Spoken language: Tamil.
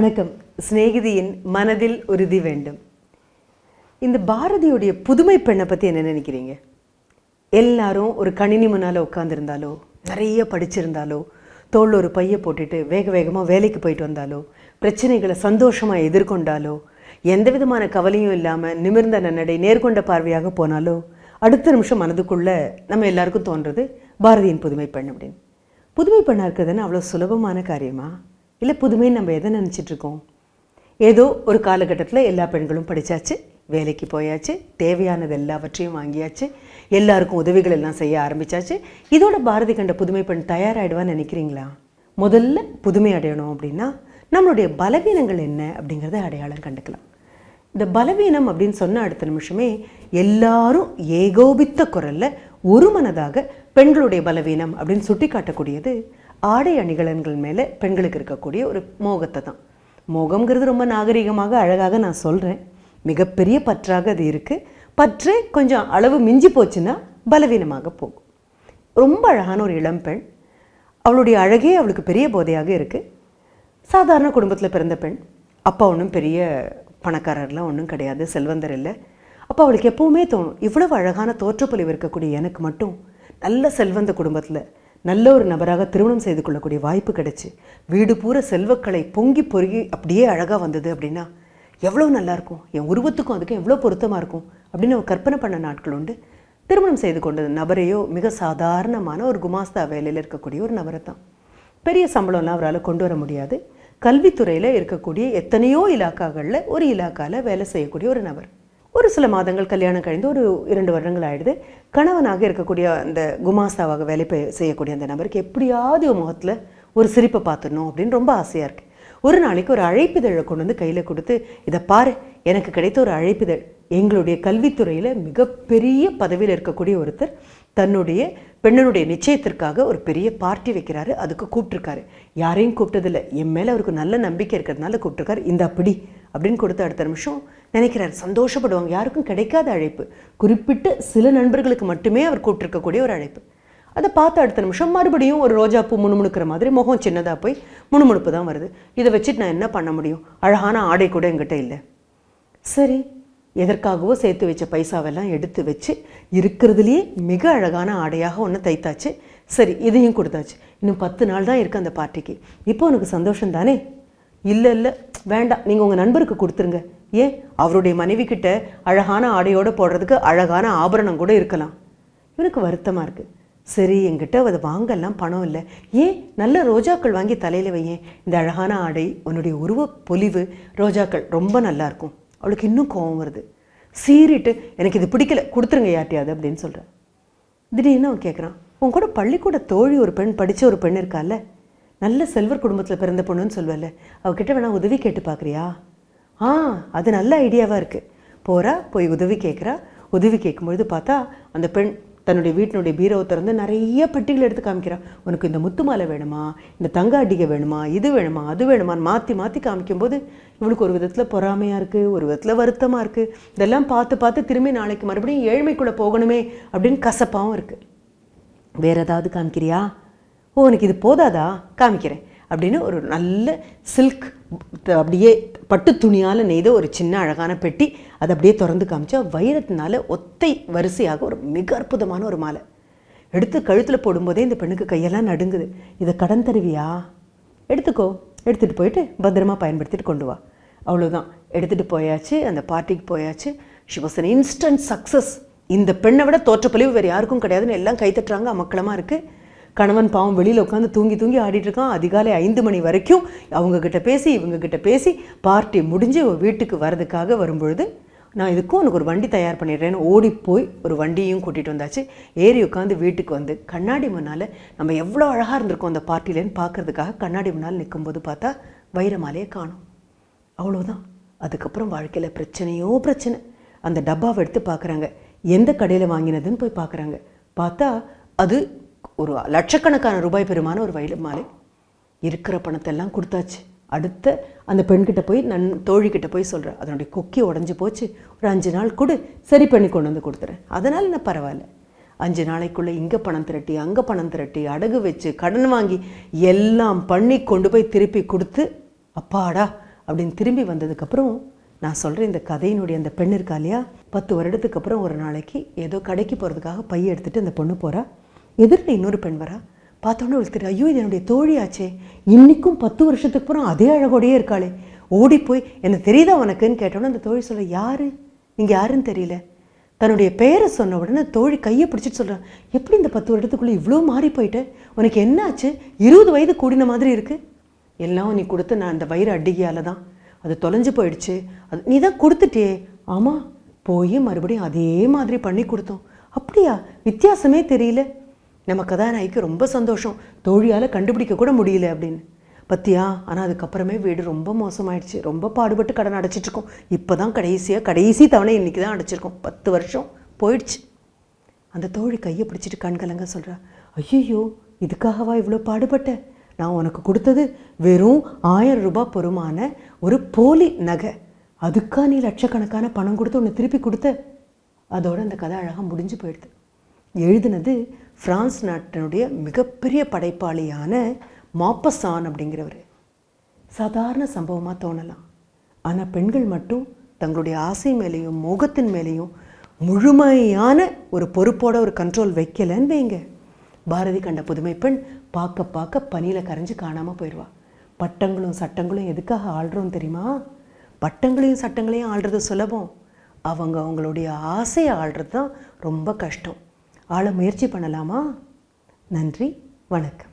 வணக்கம். சிநேகிதியின் மனதில் உறுதி வேண்டும். இந்த பாரதியுடைய புதுமை பெண்ணை பற்றி என்ன நினைக்கிறீங்க? எல்லாரும் ஒரு கணினி முன்னால் உட்காந்துருந்தாலோ நிறைய படிச்சிருந்தாலோ தோல் ஒரு பையை போட்டுட்டு வேக வேகமாக வேலைக்கு போயிட்டு வந்தாலோ பிரச்சனைகளை சந்தோஷமாக எதிர்கொண்டாலோ எந்த விதமான கவலையும் இல்லாமல் நிமிர்ந்த நன்னடை நேர்கொண்ட பார்வையாக போனாலோ அடுத்த நிமிஷம் மனதுக்குள்ளே நம்ம எல்லாருக்கும் தோன்றது பாரதியின் புதுமை பெண் அப்படின்னு. புதுமை பெண்ணாக இருக்கிறதுன்னு அவ்வளோ சுலபமான காரியமா? இல்லை புதுமை நம்ம எதை நினச்சிட்ருக்கோம் ஏதோ ஒரு காலகட்டத்தில் எல்லா பெண்களும் படித்தாச்சு வேலைக்கு போயாச்சு தேவையானது எல்லாவற்றையும் வாங்கியாச்சு எல்லாருக்கும் உதவிகள் எல்லாம் செய்ய ஆரம்பிச்சாச்சு. இதோட பாரதி கண்ட புதுமை பெண் தயாராகிடுவான்னு நினைக்கிறீங்களா? முதல்ல புதுமை அடையணும் அப்படின்னா நம்மளுடைய பலவீனங்கள் என்ன அப்படிங்கிறத அடையாளம் கண்டுக்கலாம். இந்த பலவீனம் அப்படின்னு சொன்ன அடுத்த நிமிஷமே எல்லாரும் ஏகோபித்த குரல்ல ஒரு மனதாக பெண்களுடைய பலவீனம் அப்படின்னு சுட்டி காட்டக்கூடியது ஆடை அணிகலன்கள் மேலே பெண்களுக்கு இருக்கக்கூடிய ஒரு மோகத்தை தான். மோகம்ங்கிறது ரொம்ப நாகரிகமாக அழகாக நான் சொல்கிறேன் மிகப்பெரிய பற்றாக அது இருக்குது பற்று கொஞ்சம் அளவு மிஞ்சி போச்சுன்னா பலவீனமாக போகும். ரொம்ப அழகான ஒரு இளம்பெண் அவளுடைய அழகே அவளுக்கு பெரிய போதையாக இருக்குது சாதாரண குடும்பத்தில் பிறந்த பெண். அப்பா ஒன்றும் பெரிய பணக்காரர்லாம் ஒன்றும் கிடையாது செல்வந்தர் இல்லை. அப்போ அவளுக்கு எப்பவுமே தோணும் இவ்வளவு அழகான தோற்றப்பொலிவு இருக்கக்கூடிய எனக்கு மட்டும் நல்ல செல்வந்த குடும்பத்தில் நல்ல ஒரு நபராக திருமணம் செய்து கொள்ளக்கூடிய வாய்ப்பு கிடைச்சு. வீடு பூரா செல்வக்கலை பொங்கி பொருகி அப்படியே அழகாக வந்தது அப்படின்னா எவ்வளோ நல்லா இருக்கும்? என் உருவத்துக்கும் அதுக்கும் எவ்வளோ பொருத்தமாக இருக்கும்? அப்படின்னு அவர் கற்பனை பண்ண நாட்கள் உண்டு. திருமணம் செய்து கொண்ட நபரையோ மிக சாதாரணமான ஒரு குமாஸ்தா வேலையில் இருக்கக்கூடிய ஒரு நபரை தான். பெரிய சம்பளம்லாம் அவரால் கொண்டு வர முடியாது. கல்வித்துறையில் இருக்கக்கூடிய எத்தனையோ இலாக்காக்களில் ஒரு இலாக்காவில் வேலை செய்யக்கூடிய ஒரு நபர். ஒரு சில மாதங்கள் கல்யாணம் கழிந்து ஒரு இரண்டு வருடங்கள் ஆயிடுது. கணவனாக இருக்கக்கூடிய அந்த குமாஸ்தாவாக வேலை செய்யக்கூடிய அந்த நபருக்கு எப்படியாவது ஒரு முகத்தில் ஒரு சிரிப்பை பார்த்துடணும் அப்படின்னு ரொம்ப ஆசையாக இருக்குது ஒரு நாளைக்கு ஒரு அழைப்பிதழை கொண்டு வந்து கையில் கொடுத்து இதை பாரு எனக்கு கிடைத்த ஒரு அழைப்பிதழ். எங்களுடைய கல்வித்துறையில் மிகப்பெரிய பதவியில் இருக்கக்கூடிய ஒருத்தர் தன்னுடைய பெண்ணனுடைய நிச்சயத்திற்காக ஒரு பெரிய பார்ட்டி வைக்கிறாரு அதுக்கு கூப்பிட்டுருக்காரு. யாரையும் கூப்பிட்டதில்லை. என் மேலே அவருக்கு நல்ல நம்பிக்கை இருக்கிறதுனால கூப்பிட்டுருக்காரு. இந்த அப்படி அப்படின்னு கொடுத்த அடுத்த நிமிஷம் நினைக்கிறாரு. சந்தோஷப்படுவாங்க. யாருக்கும் கிடைக்காத அழைப்பு. குறிப்பிட்ட சில நண்பர்களுக்கு மட்டுமே அவர் கூப்பிட்டுருக்கக்கூடிய ஒரு அழைப்பு. அதை பார்த்து அடுத்த நிமிஷம் மறுபடியும் ஒரு ரோஜா பூ முணுமுணுக்கிற மாதிரி முகம் சின்னதாக போய் முணுமுணுப்பு தான் வருது. இதை வச்சுட்டு நான் என்ன பண்ண முடியும்? அழகான ஆடை கூட என்கிட்ட இல்லை. சரி எதற்காகவோ சேர்த்து வச்ச பைசாவெல்லாம் எடுத்து வச்சு இருக்கிறதுலையே மிக அழகான ஆடையாக ஒன்று தைத்தாச்சு. சரி இதையும் கொடுத்தாச்சு. இன்னும் பத்து நாள் தான் இருக்குது அந்த பார்ட்டிக்கு. இப்போ உனக்கு சந்தோஷம் தானே? இல்லை இல்லை. வேண்டாம். நீங்கள் உங்கள் நண்பருக்கு கொடுத்துருங்க. ஏன் அவருடைய மனைவி கிட்ட அழகான ஆடையோடு போடுறதுக்கு அழகான ஆபரணம் கூட இருக்கலாம். இவனுக்கு வருத்தமாக இருக்குது சரி என்கிட்ட அதை வாங்கலாம் பணம் இல்லை. ஏன் நல்ல ரோஜாக்கள் வாங்கி தலையில் வையேன். இந்த அழகான ஆடை உன்னுடைய உருவ பொலிவு ரோஜாக்கள் ரொம்ப நல்லா இருக்கும். அவளுக்கு இன்னும் கோவம் வருது. சீறிட்டு எனக்கு இது பிடிக்கல கொடுத்துருங்க யார்ட்டையாவது அப்படின்னு சொல்கிறேன் திடீர்னு அவன் கேட்குறான் உன் கூட பள்ளிக்கூட தோழி ஒரு பெண் படித்த ஒரு பெண் இருக்கால்ல. நல்ல செல்வர் குடும்பத்தில் பிறந்த பொண்ணுன்னு சொல்வல்ல. அவகிட்ட வேணா உதவி கேட்டு பார்க்குறியா ஆ அது நல்ல ஐடியாவாக இருக்குது போகிறா போய் உதவி கேட்குறா உதவி கேட்கும்பொழுது பார்த்தா அந்த பெண் தன்னுடைய வீட்டினுடைய பீரோவை திறந்து நிறைய பெட்டிகள் எடுத்து காமிக்கிறா. உனக்கு இந்த முத்து மாலை வேணுமா? இந்த தங்க அடிகை வேணுமா? இது வேணுமா? அது வேணுமான்னு மாற்றி மாற்றி காமிக்கும்போது இவளுக்கு ஒரு விதத்தில் பொறாமையாக இருக்குது ஒரு விதத்தில் வருத்தமாக இருக்குது இதெல்லாம் பார்த்து பார்த்து திரும்பி நாளைக்கு மறுபடியும் ஏழ்மைக்குள்ளே போகணுமே அப்படின்னு கசப்பாகவும் இருக்குது வேறு ஏதாவது காமிக்கிறியா? ஓ உனக்கு இது போதாதா? காமிக்கிறேன். அப்படின்னு ஒரு நல்ல சில்க் அப்படியே பட்டு துணியால் நெய்த ஒரு சின்ன அழகான பெட்டி அதை அப்படியே திறந்து காமிச்சா வைரத்தினால ஒத்தை வரிசையாக ஒரு மிக அற்புதமான ஒரு மாலை. எடுத்து கழுத்தில் போடும்போதே இந்த பெண்ணுக்கு கையெல்லாம் நடுங்குது. இதை கடன் தருவியா? எடுத்துக்கோ. எடுத்துகிட்டு போயிட்டு பத்திரமா பயன்படுத்திட்டு கொண்டு வா. அவ்வளோதான் எடுத்துகிட்டு போயாச்சு அந்த பார்ட்டிக்கு போயாச்சு. She was an instant success இந்த பெண்ணை விட தோற்றப்பொழிவு வேறு யாருக்கும் கிடையாதுன்னு எல்லாம் கைத்தட்டுறாங்க அமக்களமாக இருக்குது கணவன் பாவம் வெளியில் உட்காந்து தூங்கி தூங்கி ஆடிட்டு இருக்கான். அதிகாலை ஐந்து மணி வரைக்கும் அவங்கக்கிட்ட பேசி இவங்கக்கிட்ட பேசி பார்ட்டி முடிஞ்சு வீட்டுக்கு வரதுக்காக வரும்பொழுது நான் இதுக்கும் உனக்கு ஒரு வண்டி தயார் பண்ணிடுறேன்னு ஓடி போய் ஒரு வண்டியும் கூட்டிகிட்டு வந்தாச்சு. ஏறி உட்காந்து வீட்டுக்கு வந்து கண்ணாடி முன்னால் நம்ம எவ்வளோ அழகாக இருந்திருக்கோம் அந்த பார்ட்டிலேன்னு பார்க்கறதுக்காக கண்ணாடி முன்னால் நிற்கும்போது பார்த்தா வைரமாலையை காணும். அவ்வளோதான் அதுக்கப்புறம் வாழ்க்கையில் பிரச்சனையோ பிரச்சனை. அந்த டப்பாவை எடுத்து பார்க்குறாங்க. எந்த கடையில் வாங்கினதுன்னு போய் பார்க்குறாங்க. பார்த்தா அது ஒரு லட்சக்கணக்கான ரூபாய் பெருமான ஒரு வயலு மாலை. இருக்கிற பணத்தெல்லாம் கொடுத்தாச்சு. அடுத்த அந்த பெண்கிட்ட போய் நன் தோழிக்கிட்ட போய் சொல்கிறேன் அதனுடைய கொக்கி உடஞ்சி போச்சு. ஒரு அஞ்சு நாள் கொடு சரி பண்ணி கொண்டு வந்து கொடுத்துறேன். அதனால் என்ன பரவாயில்ல. அஞ்சு நாளைக்குள்ளே இங்கே பணம் திரட்டி அங்கே பணம் திரட்டி அடகு வச்சு கடன் வாங்கி எல்லாம் பண்ணி கொண்டு போய் திருப்பி கொடுத்து அப்பாடா அப்படின்னு திரும்பி வந்ததுக்கப்புறம் நான் சொல்கிறேன் இந்த கதையினுடைய அந்த பெண் இருக்கா இல்லையா? பத்து வருடத்துக்கு அப்புறம் ஒரு நாளைக்கு ஏதோ கடைக்கு போகிறதுக்காக பைய எடுத்துகிட்டு அந்த பொண்ணு போகிறா எதிரில் இன்னொரு பெண் வரா. பார்த்தோன்னே அவளுக்கு தெரியும் ஐயோ இது என்னுடைய தோழியாச்சே. இன்னைக்கும் பத்து வருஷத்துக்கு அப்புறம் அதே அழகோடையே இருக்காளே. ஓடி போய் எனக்கு தெரியுதா உனக்குன்னு கேட்டோன்னே அந்த தோழி சொல்ல யார்? நீங்கள் யாருன்னு தெரியல. தன்னுடைய பெயரை சொன்ன உடனே தோழி கையை பிடிச்சிட்டு சொல்கிறான் எப்படி இந்த பத்து வருடத்துக்குள்ளே இவ்வளோ மாறி போயிட்டேன் உனக்கு என்னாச்சு? இருபது வயது கூடின மாதிரி இருக்கு. எல்லாம் நீ கொடுத்து நான் அந்த வயிறு அடிகையால் தான். அது தொலைஞ்சு போயிடுச்சு. அது நீ தான் கொடுத்துட்டே ஆமாம் போய் மறுபடியும் அதே மாதிரி பண்ணி கொடுத்தோம். அப்படியா? வித்தியாசமே தெரியல. நம்ம கதாநாயகிக்கு ரொம்ப சந்தோஷம். தோழியால் கண்டுபிடிக்க கூட முடியல அப்படின்னு. பத்தியா? ஆனால் அதுக்கப்புறமே வீடு ரொம்ப மோசமாயிடுச்சு. ரொம்ப பாடுபட்டு கடன் அடைச்சிட்ருக்கோம். இப்போ தான் கடைசியாக கடைசி தவணை இன்னைக்கு தான் அடைச்சிருக்கோம். பத்து வருஷம் போயிடுச்சு. அந்த தோழி கையை பிடிச்சிட்டு கண்கலங்க சொல்கிறா ஐயோ இதுக்காகவா இவ்வளோ பாடுபட்ட? நான் உனக்கு கொடுத்தது வெறும் ஆயிரம் ரூபாய் பொறுமான ஒரு போலி நகை. அதுக்கா நீ லட்சக்கணக்கான பணம் கொடுத்து உன்னை திருப்பி கொடுத்த? அதோட அந்த கதை அழகாக முடிஞ்சு போயிடுது. எழுதினது பிரான்ஸ் நாட்டினுடைய மிகப்பெரிய படைப்பாளியான மாப்பசான் அப்படிங்கிறவர். சாதாரண சம்பவமாக தோணலாம். ஆனால் பெண்கள் மட்டும் தங்களுடைய ஆசை மேலேயும் மோகத்தின் மேலேயும் முழுமையான ஒரு பொறுப்போட ஒரு கண்ட்ரோல் வைக்கலன்னு வைங்க. பாரதி கண்ட புதுமை பெண் பார்க்க பார்க்க பனியில் கரைஞ்சு காணாமல் போயிடுவா பட்டங்களும் சட்டங்களும் எதுக்காக ஆள்றோம் தெரியுமா? பட்டங்களையும் சட்டங்களையும் ஆள்றது சுலபம். அவங்க அவங்களுடைய ஆசையை ஆள்றது தான் ரொம்ப கஷ்டம். ஆள முயற்சி பண்ணலாமா? நன்றி வணக்கம்.